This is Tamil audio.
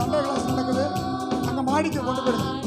கொண்டு கிளாஸ் நடக்குது அங்கே மாடிக்கு கொண்டு போயிடுது